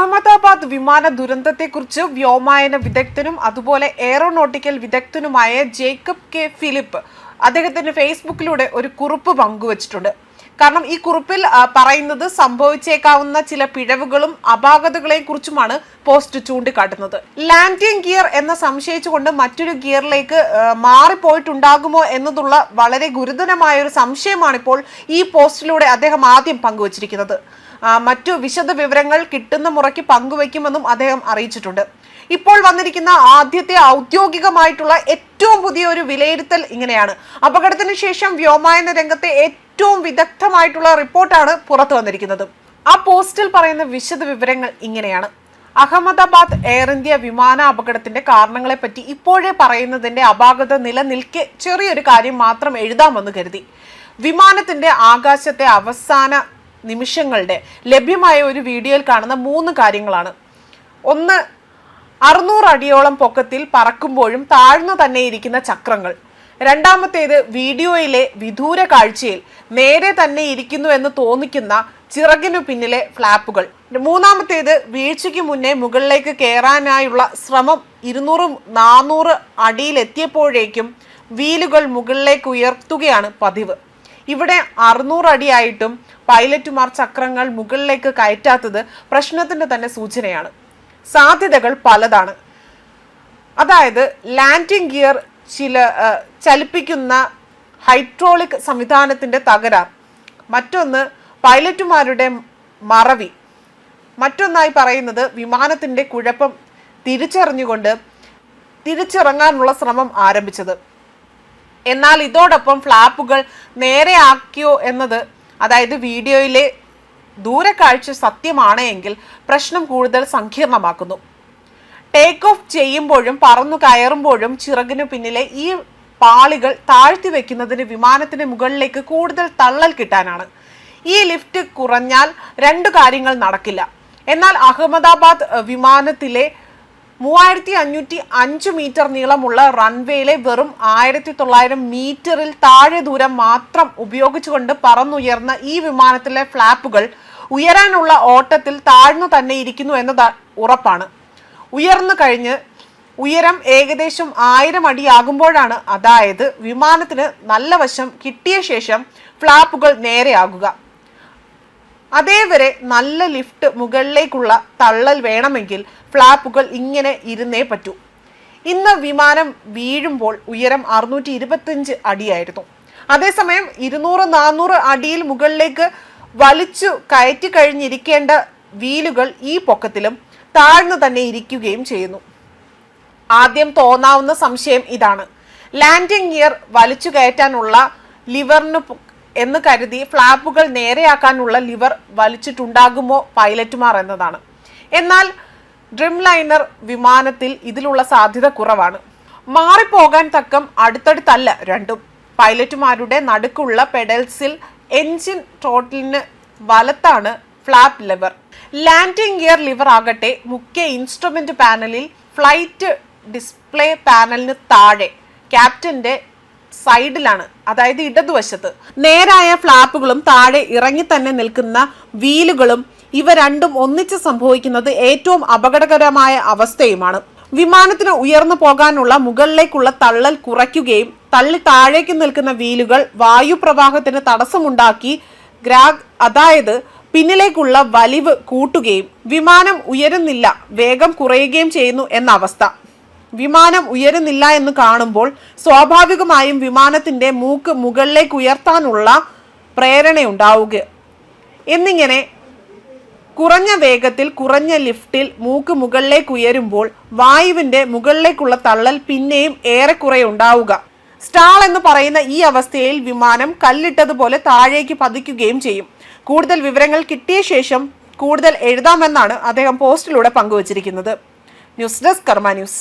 അഹമ്മദാബാദ് വിമാന ദുരന്തത്തെക്കുറിച്ച് വ്യോമായന വിദഗ്ധനും അതുപോലെ എയറോനോട്ടിക്കൽ വിദഗ്ധനുമായ ജേക്കബ് കെ ഫിലിപ്പ് അദ്ദേഹത്തിന്റെ ഫേസ്ബുക്കിലൂടെ ഒരു കുറിപ്പ് പങ്കുവച്ചിട്ടുണ്ട്. കാരണം ഈ കുറിപ്പിൽ പറയുന്നത് സംഭവിച്ചേക്കാവുന്ന ചില പിഴവുകളും അപാകതകളെയും കുറിച്ചുമാണ് പോസ്റ്റ് ചൂണ്ടിക്കാട്ടുന്നത്. ലാൻഡിംഗ് ഗിയർ എന്ന സംശയിച്ചുകൊണ്ട് മറ്റൊരു ഗിയറിലേക്ക് മാറിപ്പോയിട്ടുണ്ടാകുമോ എന്നതുള്ള വളരെ ഗുരുതരമായ ഒരു സംശയമാണ് ഇപ്പോൾ ഈ പോസ്റ്റിലൂടെ അദ്ദേഹം ആദ്യം പങ്കുവച്ചിരിക്കുന്നത്. മറ്റു വിശദ വിവരങ്ങൾ കിട്ടുന്ന മുറയ്ക്ക് പങ്കുവയ്ക്കുമെന്നും അദ്ദേഹം അറിയിച്ചിട്ടുണ്ട്. ഇപ്പോൾ വന്നിരിക്കുന്ന ആദ്യത്തെ ഔദ്യോഗികമായിട്ടുള്ള ഏറ്റവും പുതിയ ഒരു വിലയിരുത്തൽ ഇങ്ങനെയാണ്. അപകടത്തിന് ശേഷം വ്യോമായന രംഗത്തെ ഏറ്റവും വിദഗ്ധമായിട്ടുള്ള റിപ്പോർട്ടാണ് പുറത്തു വന്നിരിക്കുന്നത്. ആ പോസ്റ്റിൽ പറയുന്ന വിശദ വിവരങ്ങൾ ഇങ്ങനെയാണ്. അഹമ്മദാബാദ് എയർ ഇന്ത്യ വിമാന അപകടത്തിന്റെ കാരണങ്ങളെപ്പറ്റി ഇപ്പോഴേ പറയുന്നതിന്റെ അപാകത നിലനിൽക്കെ ചെറിയൊരു കാര്യം മാത്രം എഴുതാമെന്ന് കരുതി. വിമാനത്തിന്റെ ആകാശത്തെ അവസാന നിമിഷങ്ങളുടെ ലഭ്യമായ ഒരു വീഡിയോയിൽ കാണുന്ന മൂന്ന് കാര്യങ്ങളാണ്. ഒന്ന് അറുന്നൂറ് അടിയോളം പൊക്കത്തിൽ പറക്കുമ്പോഴും താഴ്ന്നു തന്നെ ഇരിക്കുന്ന ചക്രങ്ങൾ. രണ്ടാമത്തേത് വീഡിയോയിലെ വിദൂര കാഴ്ചയിൽ നേരെ തന്നെ ഇരിക്കുന്നു എന്ന് തോന്നിക്കുന്ന ചിറകിനു പിന്നിലെ ഫ്ലാപ്പുകൾ. മൂന്നാമത്തേത് വീഴ്ചയ്ക്ക് മുന്നേ മുകളിലേക്ക് കയറാനായുള്ള ശ്രമം ഇരുന്നൂറ് നാനൂറ് അടിയിലെത്തിയപ്പോഴേക്കും വീലുകൾ മുകളിലേക്ക് ഉയർത്തുകയാണ് പതിവ്. ഇവിടെ അറുന്നൂറ് അടിയായിട്ടും പൈലറ്റുമാർ ചക്രങ്ങൾ മുകളിലേക്ക് കയറ്റാത്തത് പ്രശ്നത്തിന്റെ തന്നെ സൂചനയാണ്. സാധ്യതകൾ പലതാണ്. അതായത് ലാൻഡിംഗ് ഗിയർ ചില ചലിപ്പിക്കുന്ന ഹൈഡ്രോളിക് സംവിധാനത്തിന്റെ തകരാർ. മറ്റൊന്ന് പൈലറ്റുമാരുടെ മറവി. മറ്റൊന്നായി പറയുന്നത് വിമാനത്തിന്റെ കുഴപ്പം തിരിച്ചറിഞ്ഞുകൊണ്ട് തിരിച്ചിറങ്ങാനുള്ള ശ്രമം ആരംഭിച്ചത്. എന്നാൽ ഇതോടൊപ്പം ഫ്ലാപ്പുകൾ നേരെ ആക്കിയോ എന്നത് അതായത് വീഡിയോയിലെ ദൂരക്കാഴ്ച സത്യമാണ് എങ്കിൽ പ്രശ്നം കൂടുതൽ സങ്കീർണമാക്കുന്നു. ടേക്ക് ഓഫ് ചെയ്യുമ്പോഴും പറന്നു കയറുമ്പോഴും ചിറകിനു പിന്നിലെ ഈ പാളികൾ താഴ്ത്തി വെക്കുന്നതിന് വിമാനത്തിന് മുകളിലേക്ക് കൂടുതൽ തള്ളൽ കിട്ടാനാണ്. ഈ ലിഫ്റ്റ് കുറഞ്ഞാൽ രണ്ടു കാര്യങ്ങൾ നടക്കില്ല. എന്നാൽ അഹമ്മദാബാദ് വിമാനത്തിലെ മൂവായിരത്തി അഞ്ഞൂറ്റി അഞ്ച് മീറ്റർ നീളമുള്ള റൺവേയിലെ വെറും ആയിരത്തി തൊള്ളായിരം മീറ്ററിൽ താഴെ ദൂരം മാത്രം ഉപയോഗിച്ചുകൊണ്ട് പറന്നുയർന്ന ഈ വിമാനത്തിലെ ഫ്ലാപ്പുകൾ ഉയരാനുള്ള ഓട്ടത്തിൽ താഴ്ന്നു തന്നെ ഇരിക്കുന്നു എന്നത് ഉറപ്പാണ്. ഉയർന്നു കഴിഞ്ഞ് ഉയരം ഏകദേശം ആയിരം അടിയാകുമ്പോഴാണ് അതായത് വിമാനത്തിന് നല്ല വശം കിട്ടിയ ശേഷം ഫ്ലാപ്പുകൾ നേരെയാകുക. അതേവരെ നല്ല ലിഫ്റ്റ് മുകളിലേക്കുള്ള തള്ളൽ വേണമെങ്കിൽ ഫ്ലാപ്പുകൾ ഇങ്ങനെ ഇരുന്നേ പറ്റൂ. ഇന്ന് വിമാനം വീഴുമ്പോൾ ഉയരം അറുന്നൂറ്റി ഇരുപത്തിയഞ്ച് അടിയായിരുന്നു. അതേസമയം ഇരുന്നൂറ് നാനൂറ് അടിയിൽ മുകളിലേക്ക് വലിച്ചു കയറ്റി കഴിഞ്ഞിരിക്കേണ്ട വീലുകൾ ഈ പൊക്കത്തിലും താഴ്ന്നു തന്നെ ഇരിക്കുകയും ചെയ്യുന്നു. ആദ്യം തോന്നാവുന്ന സംശയം ഇതാണ്. ലാൻഡിംഗ് ഇയർ വലിച്ചു കയറ്റാനുള്ള ലിവറിന് എന്ന് കരുതി ഫ്ലാപ്പുകൾ നേരെയാക്കാനുള്ള ലിവർ വലിച്ചിട്ടുണ്ടാകുമോ പൈലറ്റുമാർ എന്നതാണ്. എന്നാൽ ഡ്രിം ലൈനർ വിമാനത്തിൽ ഇതിലുള്ള സാധ്യത കുറവാണ്. മാറിപ്പോകാൻ തക്കം അടുത്തടുത്തല്ല രണ്ടും. പൈലറ്റുമാരുടെ നടുക്കുള്ള പെഡൽസിൽ എൻജിൻ ടോട്ടലിന് വലത്താണ് flap lever. Landing gear lever ആകട്ടെ മുഖ്യ ഇൻസ്ട്രുമെന്റ് പാനലിൽ ഫ്ലൈറ്റ് ഡിസ്പ്ലേ പാനലിന് താഴെ ക്യാപ്റ്റന്റെ സൈഡിലാണ് അതായത് ഇടതുവശത്ത്. നേരായ ഫ്ലാപ്പുകളും താഴെ ഇറങ്ങി തന്നെ നിൽക്കുന്ന വീലുകളും ഇവ രണ്ടും ഒന്നിച്ച് സംഭവിക്കുന്നത് ഏറ്റവും അപകടകരമായ അവസ്ഥയുമാണ്. വിമാനത്തിന് ഉയർന്നു പോകാനുള്ള മുകളിലേക്കുള്ള തള്ളൽ കുറയ്ക്കുകയും തള്ളി താഴേക്ക് നിൽക്കുന്ന വീലുകൾ വായുപ്രവാഹത്തിന് തടസ്സമുണ്ടാക്കി ഗ്രാഗ് അതായത് പിന്നിലേക്കുള്ള വലിവ് കൂട്ടുകയും വിമാനം ഉയരുന്നില്ല വേഗം കുറയുകയും ചെയ്യുന്നു എന്ന അവസ്ഥ. വിമാനം ഉയരുന്നില്ല എന്ന് കാണുമ്പോൾ സ്വാഭാവികമായും വിമാനത്തിന്റെ മൂക്ക് മുകളിലേക്ക് ഉയർത്താനുള്ള പ്രേരണയുണ്ടാവുക. എന്നിങ്ങനെ കുറഞ്ഞ വേഗത്തിൽ കുറഞ്ഞ ലിഫ്റ്റിൽ മൂക്ക് മുകളിലേക്ക് ഉയരുമ്പോൾ വായുവിന്റെ മുകളിലേക്കുള്ള തള്ളൽ പിന്നെയും ഏറെക്കുറെ ഉണ്ടാവുക. സ്റ്റാൾ എന്ന് പറയുന്ന ഈ അവസ്ഥയിൽ വിമാനം കല്ലിട്ടതുപോലെ താഴേക്ക് പതിക്കുകയും ചെയ്യും. കൂടുതൽ വിവരങ്ങൾ കിട്ടിയ ശേഷം കൂടുതൽ എഴുതാമെന്നാണ് അദ്ദേഹം പോസ്റ്റിലൂടെ പങ്കുവച്ചിരിക്കുന്നത്. News desk Karma news.